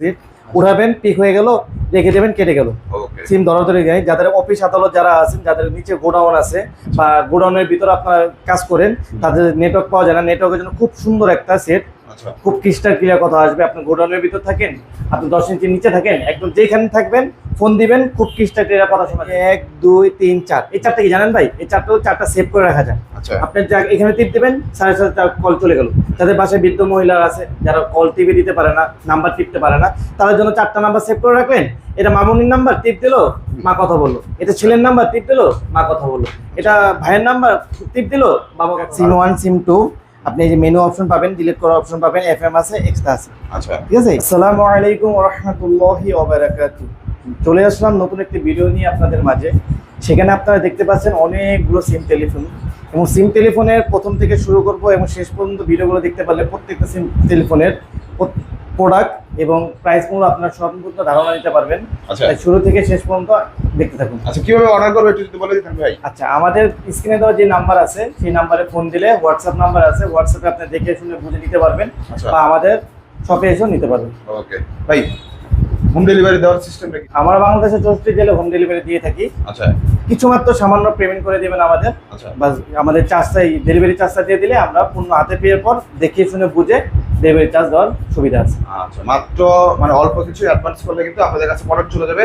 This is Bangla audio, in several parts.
রিট উঠাবেন পিক হয়ে গেল রেখে দেবেন কেটে গেল। সিম সিম ধরাধরি গাড়ি যাদের অফিস আদালত যারা আছেন যাদের নিচে গোডাউন আছে বা গোডাউনের ভিতরে আপনারা কাজ করেন তাদের নেটওয়ার্ক পাওয়া যায় না। নেটওয়ার্কের জন্য খুব সুন্দর একটা সেট খুব ক্রিস্টাল ক্লিয়ার কথা আসবে। আপনি গোডাউনের ভিতর থাকেন আপনি দশ ইঞ্চির নিচে থাকেন একদম যেখানে থাকবেন ফোন দিবেন খুব ক্রিস্টাল ক্লিয়ার কথা শোনা এক দুই তিন চার। এই চারটা কি জানেন ভাই? এই চারটা চারটা সেভ করে রাখা যায়। আচ্ছা। আপনি যা এখানে টিপ দেবেন সাড়ে সাথে তার কল চলে গেল। যাদের বাসায় বৃদ্ধ মহিলা আছে যারা কল টিপে দিতে পারে না নাম্বার টিপতে পারে না তাদের জন্য চারটা নাম্বার সেভ করে রাখবেন। এটা মামুনির নাম্বার টিপ দিলো মা কথা বলল। এটা ছেলের নাম্বার টিপ দিলো মা কথা বলল। এটা ভাইয়ের নাম্বার টিপ দিলো বাবা সিম ওয়ান সিম টু আপনি এই যে মেনু অপশন পাবেন ডিলিট করার অপশন পাবেন এফ এম আছে এক্সট্রা আছে। আচ্ছা। ঠিক আছে? আসসালামু আলাইকুম রহমতুল্লাহি ওবারাকাতু। চলে আসলাম নতুন একটি ভিডিও নিয়ে আপনাদের মাঝে। সেখানে আপনারা দেখতে পাচ্ছেন অনেকগুলো সিম টেলিফোন এবং সিম টেলিফোনের প্রথম থেকে শুরু করব এবং শেষ পর্যন্ত ভিডিওগুলো দেখতে পারলে প্রত্যেকটা সিম টেলিফোনের প্রোডাক্ট এবং প্রাইস মূল্য আপনার সম্পূর্ণ ধারণা নিতে পারবেন। আচ্ছা। শুরু থেকে শেষ পর্যন্ত দেখতে থাকুন। আচ্ছা কীভাবে অর্ডার করব একটু যদি বলে দিতেন ভাই? আচ্ছা আমাদের স্ক্রিনে দেওয়া যে নাম্বার আছে সেই নাম্বারে ফোন দিলে হোয়াটসঅ্যাপ নাম্বার আছে হোয়াটসঅ্যাপে আপনি দেখে শুনে বুঝে নিতে পারবেন আচ্ছা। বা আমাদের শপে এসেও নিতে পারবেন। ওকে ভাই হোম ডেলিভারি দেওয়ার সিস্টেমটা কি? আমরা বাংলাদেশে চৌষট্টি জেলে হোম ডেলিভারি দিয়ে থাকি। আচ্ছা। কিছুমাত্র সামান্য পেমেন্ট করে দেবেন আমাদের। আচ্ছা। আমাদের চার্জটা ডেলিভারি চার্জটা দিয়ে দিলে আমরা পূর্ণ হাতে পেয়ে পর দেখে শুনে বুঝে ডেলিভারি চার্জ দেওয়ার সুবিধা আছে। আচ্ছা মাত্র মানে অল্প কিছু অ্যাডভান্স করলে কিন্তু আপনাদের কাছে প্রোডাক্ট চলে যাবে।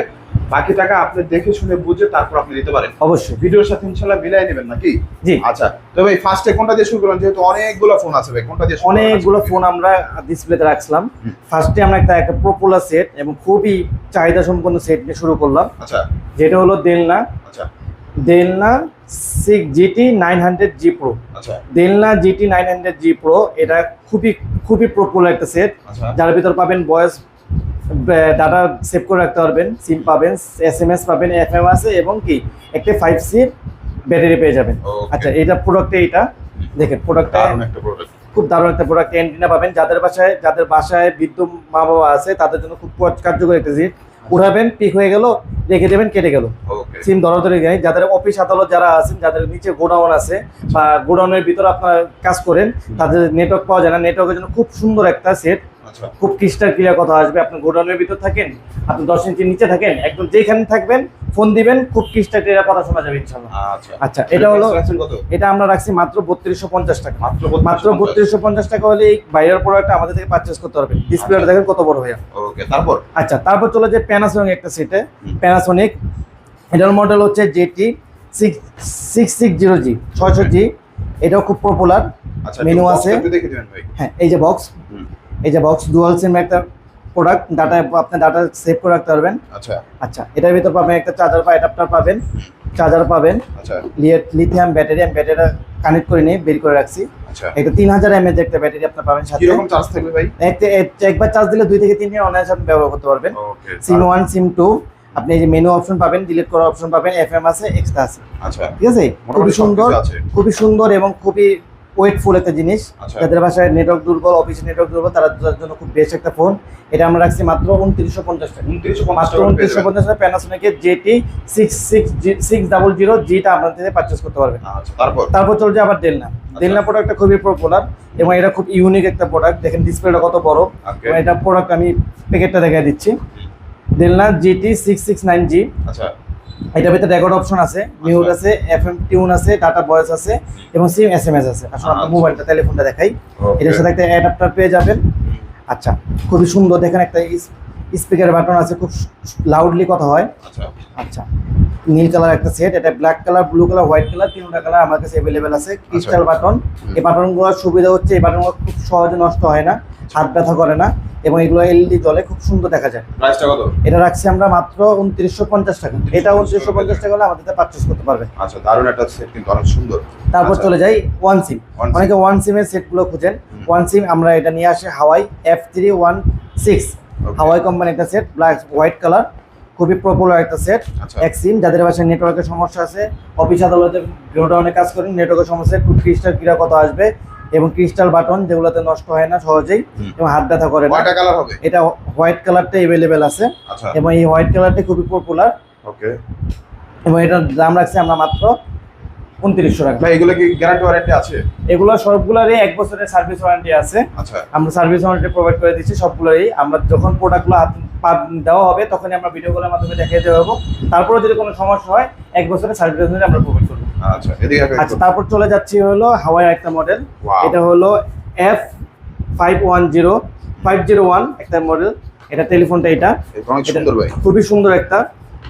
বাকি টাকা আপনি দেখে শুনে বুঝে তারপর আপনি দিতে পারেন। অবশ্যই। ভিডিওর সাথে ইনশাল্লাহ মিলাই নেবেন নাকি? জি। আচ্ছা তো ভাই ফার্স্টে কোনটা দিয়ে শুরু করলাম? যেহেতু অনেকগুলো ফোন আছে ভাই কোনটা দিয়ে অনেকগুলো ফোন আমরা ডিসপ্লেতে রাখলাম ফার্স্টে আমরা একটা একটা প্রপোলার সেট এবং খুবই চাহিদা সম্পন্ন সেট নিয়ে শুরু করলাম। আচ্ছা। যেটা হলো দেলনা আচ্ছা। দেলনা six GT nine hundred G pro আচ্ছা। দেলনা GT nine hundred G pro এটা খুবই খুবই প্রপোলার একটা সেট আচ্ছা। যার ভিতর পাবেন ভয়েস ডাটা সেভ করে রাখতে পারবেন সিম পাবেন এস এম এস পাবেন এফ এম আছে এবং কি একটা ফাইভ সি ব্যাটারি পেয়ে যাবেন। আচ্ছা এটা প্রোডাক্টে এটা দেখেন প্রোডাক্টটা প্রোডাক্ট খুব দারুণ একটা প্রোডাক্ট অ্যান্টিনা পাবেন। যাদের বাসায় যাদের বাসায় বিদ্যুৎ মা বাবা আছে তাদের জন্য খুব কার্যকর একটা জিনিস উঠাবেন পিক হয়ে গেল রেখে দেবেন কেটে গেল। সিম ধরাধরি গাড়ি যাদের অফিস আদালত যারা আছেন যাদের নিচে গোডাউন আছে বা গোডাউনের ভিতরে আপনারা কাজ করেন তাদের নেটওয়ার্ক পাওয়া যায় না। নেটওয়ার্কের জন্য খুব সুন্দর একটা সেট খুব ক্রিস্টাল ক্লিয়ার কথা আসবে। আপনি গোডাউনের ভিতর থাকেন আপনি দশ ইঞ্চির নিচে থাকেন একদম যেখানে থাকবেন ফোন দিবেন খুব ক্রিস্টাল ক্লিয়ার কথা শোনা যাবে ইনশাল্লাহ। আচ্ছা। আচ্ছা এটা হলো এটা আমরা রাখছি মাত্র বত্রিশশো পঞ্চাশ টাকা। মাত্র মাত্র বত্রিশশো পঞ্চাশ টাকা হলে এই বাইরের প্রোডাক্ট আমাদের থেকে পারচেস করতে পারবেন। ডিসপ্লেটা দেখেন কত বড় হয়ে ওকে তারপর? আচ্ছা তারপর চলে যে প্যানাসোনিক একটা সেটে। প্যানাসোনিক এটার মডেল হচ্ছে JT six six six zero G ছয়শো জি এটাও খুব পপুলার আচ্ছা একটু আছে। হ্যাঁ এই যে বক্স। এই যে বক্স ডুয়াল সিম একটা প্রোডাক্ট ডাটা আপনি ডাটা সেভ করে রাখতে পারবেন। আচ্ছা। আচ্ছা এটার ভিতর পাবেন একটা চার্জার বা অ্যাডাপ্টার পাবেন। চার্জার পাবেন। আচ্ছা। লিথিয়াম ব্যাটারি আমি ব্যাটারিটা কানেক্ট করে নিয়ে বের করে রাখছি। আচ্ছা। একটা তিন হাজার এমএচ একটা ব্যাটারি আপনি পাবেন সাথে। কীরকম চার্জ থাকবে ভাই? এক- এক- একবার চার্জ দিলে দুই থেকে তিন দিন অনায়াসে আপনি ব্যবহার করতে পারবেন। ওকে সিম ওয়ান সিম টু আপনি এই যে মেনু অপশন পাবেন ডিলিট করার অপশন পাবেন এফ এম আছে এক্সট্রা আছে। আচ্ছা। ঠিক আছে? খুবই সুন্দর খুবই সুন্দর এবং খুবই ওয়েটফুল একটা জিনিস। আচ্ছা। যাদের বাসায় নেটওয়ার্ক দুর্বল অফিসে নেটওয়ার্ক দুর্বল তারা জন্য খুব বেস্ট একটা ফোন এটা আমরা রাখছি মাত্র উনত্রিশশো পঞ্চাশ টাকা। মাত্র উনত্রিশশো পঞ্চাশ টাকা প্যানাসোনিকের JT six six six double zero জিটা আপনার থেকে পারচেস করতে পারবেন। আচ্ছা তারপর? তারপর চলছে আবার ডেলনা ডেলনা প্রোডাক্টটা খুবই পপুলার এবং এটা খুব ইউনিক একটা প্রোডাক্ট দেখেন ডিসপ্লেটা কত বড়। এটা প্রোডাক্ট আমি প্যাকেটটা দেখাই দিচ্ছি। ডেলনা GT six six nine G আচ্ছা। এটার ভিতরে রেকর্ড অপশন আছে মিউট আছে এফএম টিউন আছে ডাটা ভয়েস আছে এবং সিম এসএমএস আছে। আসলে আপনার আচ্ছা। মোবাইলটা টেলিফোনটা দেখাই। এটার সাথে একটা অ্যাডাপ্টার পেয়ে যাবেন। আচ্ছা খুবই সুন্দর দেখেন একটা স্পিকার বাটন আছে খুব লাউডলি কথা হয়। আচ্ছা। আচ্ছা নীল কালার একটা সেট এটা black colour blue colour white colour তিনটা কালার আমার কাছে অ্যাভেলেবেল আছে। ক্রিস্টাল বাটন এই বাটনগুলোর সুবিধা হচ্ছে এই বাটনগুলো খুব সহজে নষ্ট হয় না। হাত ব্যথা করে না এবং এগুলো এলইডি জলে খুব সুন্দর দেখা যায়। প্রাইসটা কত? এটা রাখছি আমরা মাত্র উনত্রিশশো পঞ্চাশ টাকা। এটা উনত্রিশশো পঞ্চাশ টাকা হলে আমাদের পারচেস করতে পারবে। আচ্ছা দারুণ একটা সেট কিন্তু অনেক সুন্দর। তারপর আচ্ছা। চলে যাই ওয়ান সিম। অনেকে ওয়ান সিমের সেটগুলো খুঁজেন। ওয়ান সিম আমরা এটা নিয়ে আসি Huawei F three one six. Huawei company একটা সেট ব্ল্যাক হোয়াইট কালার খুবই পপুলার একটা সেট আচ্ছা। এক সিম যাদের বাসায় নেটওয়ার্কের সমস্যা আছে অফিস আদালতে গোডাউনে কাজ করেন নেটওয়ার্কের সমস্যা খুব ক্রিস্টাল ক্রিয়া কথা আসবে এবং ক্রিস্টাল বাটন যেগুলোতে নষ্ট হয় না সহজেই এবং হাত ব্যথা করে না। কালার হবে? এটা হোয়াইট কালারটা এভেলেবেল আছে। আচ্ছা। এবং এই হোয়াইট কালারটা খুবই পপুলার ওকে। এবং এটার দাম রাখছি আমরা মাত্র উনত্রিশশো টাকা ভাই এগুলো কি গ্যারান্টি ওয়ারেন্টি আছে? এগুলো সবগুলোরই এক বছরের সার্ভিস ওয়ারেন্টি আছে। আচ্ছা। আমরা সার্ভিস ওয়ারেন্টি প্রোভাইড করে দিচ্ছি সবগুলোরই আমরা যখন প্রোডাক্টগুলো হাত দেওয়া হবে তখনই আমরা ভিডিওগুলোর মাধ্যমে দেখিয়ে দেওয়া হব। তারপরে যদি কোনো সমস্যা হয় এক বছরের সার্ভিস ওয়ারেন্টি আমরা প্রোভাইড করব। আচ্ছা আচ্ছা তারপর চলে যাচ্ছি হলো হাওয়াই একটা মডেল এটা হলো F five one zero five zero one একটা মডেল এটা টেলিফোনটা এটা। খুবই সুন্দর একটা।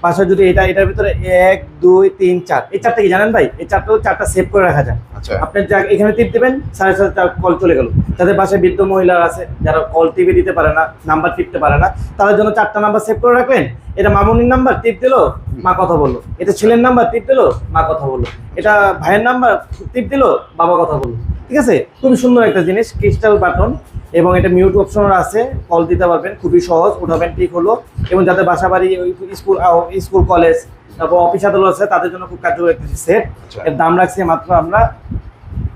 পাশে যদি এটা এটার ভিতরে এক দুই তিন চার। এই চারটা কি জানেন ভাই? এই চারটা চারটা সেভ করে রাখা যায়। আচ্ছা। আপনি যা এখানে টিপ দেবেন সাড়ে সাথে তার কল চলে গেল। যাদের পাশে বৃদ্ধ মহিলা আছে যারা কল টিপে দিতে পারে না নাম্বার টিপতে পারে না তাদের জন্য চারটা নাম্বার সেভ করে রাখলেন। এটা মামুনির নাম্বার টিপ দিলো মা কথা বলল। এটা ছেলের নাম্বার টিপ দিলো মা কথা বলল। এটা ভাইয়ের নাম্বার টিপ দিলো বাবা কথা বলল। ঠিক আছে? খুবই সুন্দর একটা জিনিস ক্রিস্টাল বাটন এবং এটা মিউট অপশন আছে। কল দিতে পারবেন খুবই সহজ উঠাবেন ঠিক হলো। এবং যাদের বাসা বাড়ি স্কুল স্কুল কলেজ তারপর অফিস আদালত আছে তাদের জন্য খুব কার্যকর একটা সেট আচ্ছা। এর দাম রাখছি মাত্র আমরা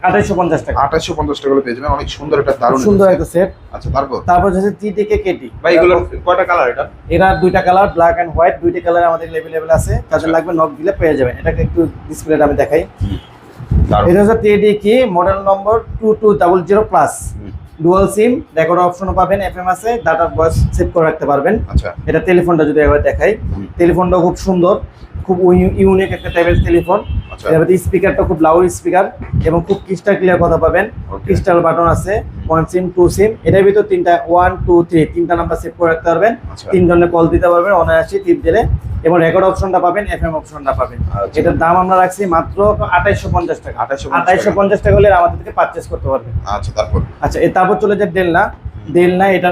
আঠাইশো পঞ্চাশ টাকা। আঠাশশো পঞ্চাশ টাকা পেয়ে যাবেন। অনেক সুন্দর একটা দারুণ সুন্দর একটা সেট আচ্ছা তারপর? তারপর হচ্ছে টিটিকে কেটি ভাই এগুলো কয়টা কালার এটা? এরা দুইটা কালার ব্ল্যাক এন্ড হোয়াইট দুইটা কালার আমাদের অ্যাভেলেবেল আছে। তাদের আচ্ছা। লাগবে নক দিলে পেয়ে যাবেন। এটাকে একটু ডিসপ্লেটা আমি দেখাই। এটা হচ্ছে কি? Model number two two double zero plus dual SIM record অপশনও পাবেন এফএম আছে ডাটা ভয়েস সেভ করে রাখতে পারবেন। আচ্ছা। এটা টেলিফোনটা যদি একবার দেখাই। টেলিফোনটা খুব সুন্দর খুব ইউনিক একটা টাইপের টেলিফোন স্পিকারটা খুব লাউড স্পিকার এবং খুব ক্রিস্টাল ক্লিয়ার কথা পাবেন। ক্রিস্টাল বাটন আছে। ওয়ান সিম টু সিম এটার ভিতর তিনটা ওয়ান টু থ্রি তিনটা নাম্বার সেভ করে রাখতে পারবেন। আচ্ছা। তিনজনের কল দিতে পারবেন অনায়াসি টিপ দিলে। এবং রেকর্ড অপশনটা পাবেন এফ এম অপশনটা পাবেন। আচ্ছা। এটার দাম আমরা রাখছি মাত্র আঠাইশো পঞ্চাশ টাকা। 2850 আঠাইশো পঞ্চাশ টাকা হলে আমাদের থেকে পারচেস করতে পারবেন। আচ্ছা তারপর? আচ্ছা তারপর চলে যায় ডেলনা ডেলনা এটা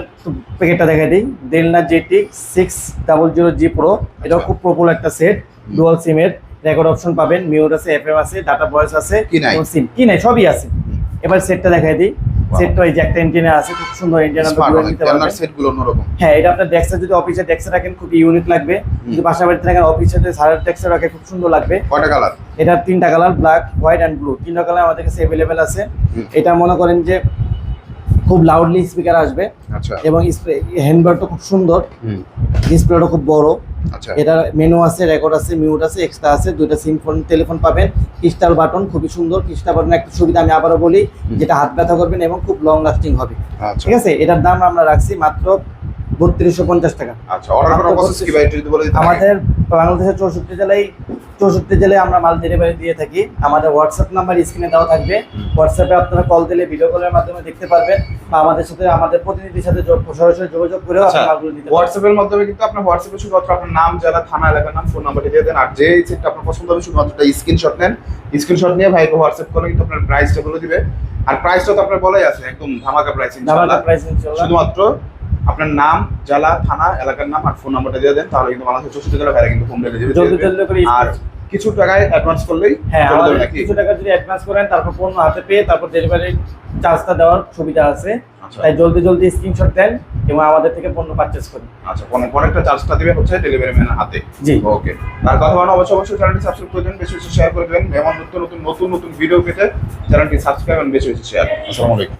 প্যাকেটটা দেখাই দিই। ডেলনা JT six double zero G pro এটাও খুব পপুলার একটা সেট ডুয়াল সিমের রেকর্ড অপশন পাবেন মিউট আছে এফ এম আছে ডাটা ভয়েস আছে সিম কি নাই? সবই আছে। এবার সেটটা দেখাই দিই। সেটটা এই যে একটা এন্টিনা আছে খুব সুন্দর এন্টিনা স্মার্ট অনেক ক্যামেরার সেট অন্যরকম। হ্যাঁ এটা আপনার ডেস্কে যদি অফিসে ডেস্কে রাখেন খুব ইউনিক লাগবে। যদি বাসা বাড়িতে রাখেন অফিসে যদি সারের ডেস্কে রাখে খুব সুন্দর লাগবে। কয়টা কালার এটা তিনটা colour black white and blue তিনটা কালার আমাদের কাছে অ্যাভেলেবেল আছে। এটা মনে করেন যে খুব লাউডলি স্পিকার আসবে। আচ্ছা। এবং হ্যান্ডবারটা খুব সুন্দর। ডিসপ্লেটা খুব বড়। আচ্ছা। এটার মেনু আছে রেকর্ড আছে মিউট আছে এক্সট্রা আছে দুইটা সিম ফোন টেলিফোন পাবেন। ক্রিস্টাল বাটন খুবই সুন্দর। ক্রিস্টাল বাটন একটা সুবিধা আমি আবারও বলি যেটা হাত ব্যথা করবেন এবং খুব লং লাস্টিং হবে। আচ্ছা। ঠিক আছে? এটার দাম আমরা রাখছি মাত্র বত্রিশশো পঞ্চাশ টাকা। আচ্ছা অর্ডার করার প্রসেস কি ভাই? একটু যদি বলে আমাদের বাংলাদেশের চৌষট্টি জেলায় চৌষট্টি জেলায় আমরা মাল ডেলিভারি দিয়ে থাকি। আমাদের হোয়াটসঅ্যাপ নাম্বার স্ক্রিনে দেওয়া থাকবে। হোয়াটসঅ্যাপে আপনারা কল দিলে ভিডিও কলের মাধ্যমে দেখতে পারবেন বা আমাদের সাথে আমাদের প্রতিনিধির সাথে সরাসরি যোগাযোগ করেও আচ্ছা মালগুলো নিতে হোয়াটসঅ্যাপের মাধ্যমে কিন্তু আপনার হোয়াটসঅ্যাপে শুধুমাত্র আপনার নাম জেলা থানা এলাকার নাম ফোন নাম্বারটি দিয়ে দেন। আর যে সেটটা আপনার পছন্দ হবে শুধুমাত্র একটা স্ক্রিনশট নেন। স্ক্রিনশট নিয়ে ভাইকে হোয়াটসঅ্যাপ করলে কিন্তু আপনার প্রাইসটা বলে দিবে। আর প্রাইসটা তো আপনার বলাই আছে একদম ধামাকা প্রাইস ধামাকা প্রাইস শুধুমাত্র আপনার নাম জেলা থানা এলাকার নাম আর ফোন নাম্বারটা দিয়ে দেন তাহলে কিন্তু বাংলাদেশের চৌষট্টি জেলা ভাইরা কিন্তু হোম ডেলিভারি আর কিছু টাকায় অ্যাডভান্স করলেই হ্যাঁ কিছু টাকা যদি অ্যাডভান্স করেন তারপর পণ্য হাতে পেয়ে তারপর ডেলিভারি চার্জটা দেওয়ার সুবিধা আছে। আচ্ছা। তাই জলদি জলদি স্ক্রিনশট দেন এবং আমাদের থেকে পণ্য পারচেস করুন। আচ্ছা পরে পরেরটা চার্জটা দিবে হচ্ছে ডেলিভারি ম্যানের হাতে। জি। ওকে তার কথা মানে অবশ্যই অবশ্যই চ্যানেলটি সাবস্ক্রাইব করে দেন বেশি বেশি শেয়ার করে দেবেন। এমন নতুন নতুন নতুন নতুন ভিডিও পেতে চ্যানেলটি সাবস্ক্রাইব এবং বেশি বেশি শেয়ার আসসালামু আলাইকুম।